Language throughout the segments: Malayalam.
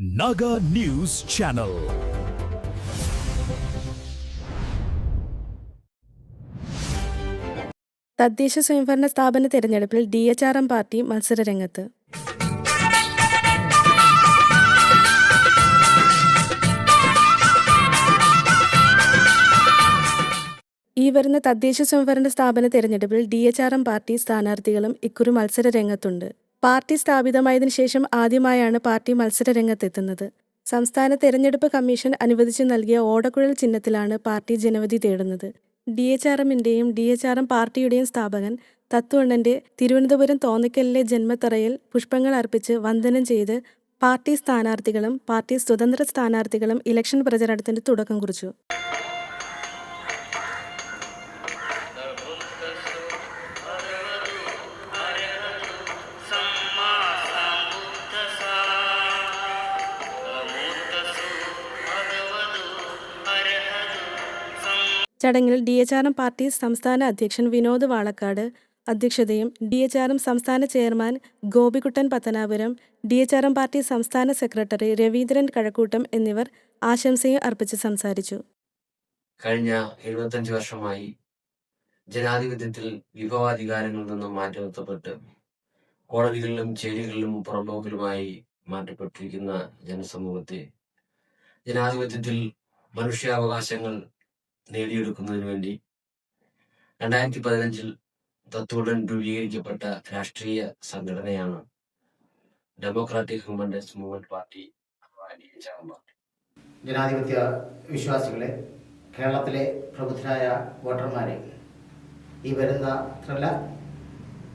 Naga News Channel. തദ്ദേശ സ്വയംഭരണ സ്ഥാപന തെരഞ്ഞെടുപ്പിൽ D H R M party മത്സരരംഗത്ത് ഈ വരുന്ന തദ്ദേശ സ്വയംഭരണ സ്ഥാപന തെരഞ്ഞെടുപ്പിൽ D H R M party സ്ഥാനാർത്ഥികളും ഇക്കുറി മത്സരരംഗത്തുണ്ട് പാർട്ടി സ്ഥാപിതമായതിനു ശേഷം ആദ്യമായാണ് പാർട്ടി മത്സരരംഗത്തെത്തുന്നത്. സംസ്ഥാന തെരഞ്ഞെടുപ്പ് കമ്മീഷൻ അനുവദിച്ചു നൽകിയ ഓടക്കുഴൽ ചിഹ്നത്തിലാണ് പാർട്ടി ജനവധി തേടുന്നത്. ഡി എച്ച് ആർ എമ്മിന്റെയും ഡി എച്ച് ആർ എം പാർട്ടിയുടെയും സ്ഥാപകൻ തത്വണ്ണന്റെ തിരുവനന്തപുരം തോന്നിക്കലിലെ ജന്മത്തറയിൽ പുഷ്പങ്ങൾ അർപ്പിച്ച് വന്ദനം ചെയ്ത് പാർട്ടി സ്ഥാനാർത്ഥികളും പാർട്ടി സ്വതന്ത്ര സ്ഥാനാർത്ഥികളും ഇലക്ഷൻ പ്രചരണത്തിന് തുടക്കം കുറിച്ചു. ചടങ്ങിൽ D H R M party സംസ്ഥാന അധ്യക്ഷൻ വിനോദ് വാളക്കാട് അധ്യക്ഷതയും ഡി എച്ച് ആർ എം സംസ്ഥാന chairman Gopikuttan Pathanapuram D H R M party സംസ്ഥാന സെക്രട്ടറി രവീന്ദ്രൻ കഴക്കൂട്ടം എന്നിവർ ആശംസയും അർപ്പിച്ച് സംസാരിച്ചു. കഴിഞ്ഞ എഴുപത്തഞ്ച് വർഷമായി ജനാധിപത്യത്തിൽ വിഭവാധികാരങ്ങളിൽ നിന്നും മാറ്റി നിർത്തപ്പെട്ട് കോടതികളിലും ചേരികളിലും പുറമ്പോക്കിലുമായി മാറ്റപ്പെട്ടിരിക്കുന്ന ജനസമൂഹത്തെ ജനാധിപത്യത്തിൽ മനുഷ്യാവകാശങ്ങൾ നേടിയെടുക്കുന്നതിന് വേണ്ടി രണ്ടായിരത്തി പതിനഞ്ചിൽ തത്വടൻ രൂപീകരിക്കപ്പെട്ട രാഷ്ട്രീയ സംഘടനയാണ് democratic human rights movement party party. ജനാധിപത്യ വിശ്വാസികളെ കേരളത്തിലെ പ്രബുദ്ധരായ വോട്ടർമാരെ ഈ വരുന്ന ത്രല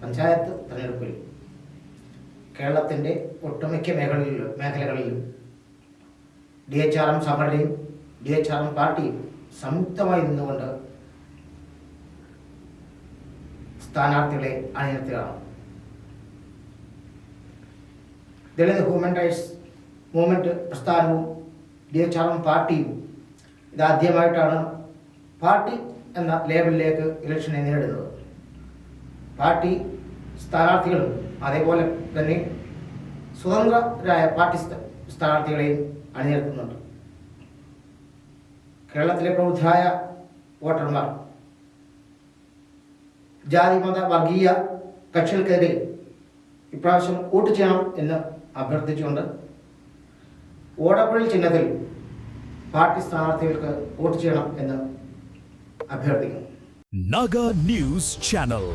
പഞ്ചായത്ത് തെരഞ്ഞെടുപ്പിൽ കേരളത്തിന്റെ ഒട്ടുമിക്ക മേഖലകളിലും മേഖലകളിലും ഡി എച്ച് ആർ എം സംഘടനയും ഡി എച്ച് ആർ എം പാർട്ടിയും സംയുക്തമായി നിന്നുകൊണ്ട് സ്ഥാനാർത്ഥികളെ അണിനിർത്തുകയാണ് ദളിത് ഹ്യൂമൻ റൈറ്റ്സ് മൂവ്മെന്റ് പ്രസ്ഥാനവും ഡി എച്ച് ആർ എം പാർട്ടിയും ഇതാദ്യമായിട്ടാണ് പാർട്ടി എന്ന ലേബലിലേക്ക് ഇലക്ഷനെ നേരിടുന്നത്. പാർട്ടി സ്ഥാനാർത്ഥികളും അതേപോലെ തന്നെ സ്വതന്ത്രരായ പാർട്ടി സ്ഥാ- സ്ഥാനാർത്ഥികളെയും അണിനിരത്തുന്നുണ്ട്. കേരളത്തിലെ പ്രബുദ്ധരായ വോട്ടർമാർ ജാതി മത വർഗീയ കക്ഷികൾക്കെതിരെ ഇപ്രാവശ്യം വോട്ട് ചെയ്യണം എന്ന് അഭ്യർത്ഥിച്ചുകൊണ്ട് ഓടപ്പള്ളി ചിഹ്നത്തിൽ പാർട്ടി സ്ഥാനാർത്ഥികൾക്ക് വോട്ട് ചെയ്യണം എന്ന് അഭ്യർത്ഥിക്കുന്നു നാഗ ന്യൂസ് Channel.